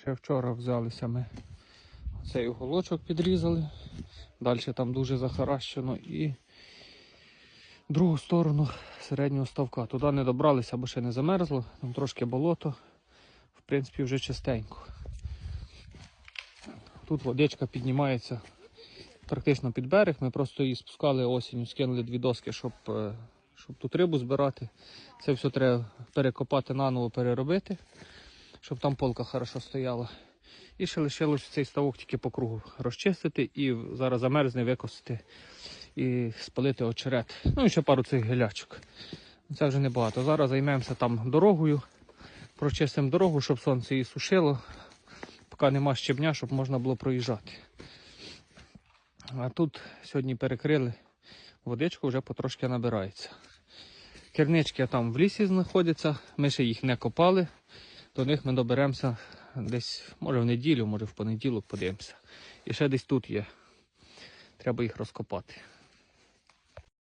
Ще вчора взялися ми цей уголочок підрізали. Далі там дуже захаращено і другу сторону середнього ставка. Туди не добралися, бо ще не замерзло, там трошки болото. В принципі, вже чистенько. Тут водичка піднімається практично під берег. Ми просто її спускали осінню, скинули дві доски, щоб, е, щоб тут рибу збирати. Це все треба перекопати наново, переробити, щоб там полка хорошо стояла. І ще лишилось цей ставок тільки по кругу розчистити і зараз замерзне, викосити і спалити очерет. Ну і ще пару цих гелячок. Це вже небагато. Зараз займемося там дорогою, прочистимо дорогу, щоб сонце її сушило, поки нема щебня, щоб можна було проїжджати. А тут сьогодні перекрили водичку, вже потрошки набирається. Кернички там в лісі знаходяться, ми ще їх не копали. До них ми доберемося десь, може в неділю, може в понеділок подивимося. І ще десь тут є. Треба їх розкопати.